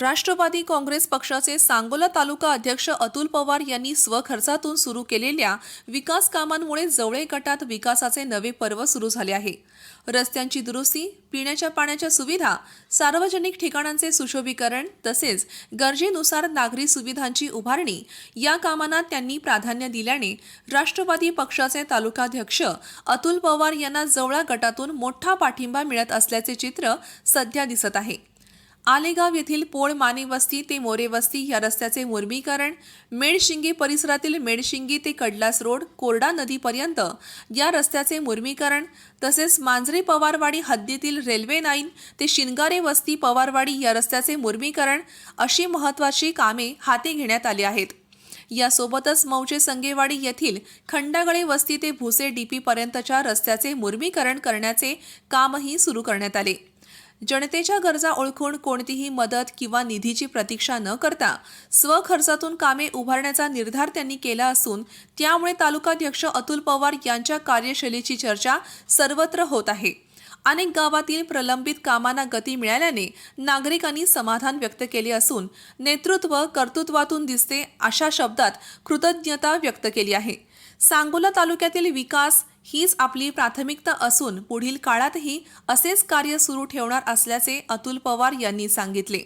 राष्ट्रवादी काँग्रेस पक्षाचे सांगोला तालुका अध्यक्ष अतुल पवार यांनी स्वखर्चातून सुरू केलेल्या विकास कामांमुळे जवळे गटात विकासाचे नवे पर्व सुरू झाले आहे. रस्त्यांची दुरुस्ती पिण्याच्या पाण्याच्या सुविधा सार्वजनिक ठिकाणांचे सुशोभीकरण तसेच गरजेनुसार नागरी सुविधांची उभारणी या कामांना त्यांनी प्राधान्य दिल्याने राष्ट्रवादी पक्षाचे तालुकाध्यक्ष अतुल पवार यांना जवळा गटातून मोठा पाठिंबा मिळत असल्याचे चित्र सध्या दिसत आहे. आलेगाव येथील पोळ माने वस्ती ते मोरे वस्ती या रस्त्याचे मुर्मीकरण मेडशिंगी परिसरातील मेडशिंगी ते कडलास रोड कोरडा नदीपर्यंत या रस्त्याचे मुर्मीकरण तसेच मांजरे पवारवाडी हद्दीतील रेल्वे लाईन ते शिनगारे वस्ती पवारवाडी या रस्त्याचे मुर्मीकरण अशी महत्त्वाची कामे हाती घेण्यात आली आहेत. यासोबतच मौजे संगेवाडी येथील खंडागळे वस्ती ते भुसे डीपीपर्यंतच्या रस्त्याचे मुर्मीकरण करण्याचे कामही सुरू करण्यात आले. जनतेच्या गरजा ओळखून कोणतीही मदत किंवा निधीची प्रतीक्षा न करता स्वखर्चातून कामे उभारण्याचा निर्धार त्यांनी केला असून त्यामुळे तालुकाध्यक्ष अतुल पवार यांच्या कार्यशैलीची चर्चा सर्वत्र होत आहे. अनेक गावातील प्रलंबित कामांना गती मिळाल्याने नागरिकांनी समाधान व्यक्त केले असून नेतृत्व कर्तृत्वातून दिसते अशा शब्दात कृतज्ञता व्यक्त केली आहे. सांगोला तालुक्यातील विकास हीच आपली प्राथमिकता असून पुढील काळातही असेच कार्य सुरू ठेवणार असल्याचे अतुल पवार यांनी सांगितले.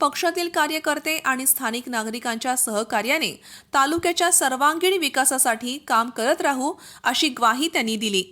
पक्षातील कार्यकर्ते आणि स्थानिक नागरिकांच्या सहकार्याने तालुक्याच्या सर्वांगीण विकासासाठी काम करत राहू अशी ग्वाही त्यांनी दिली.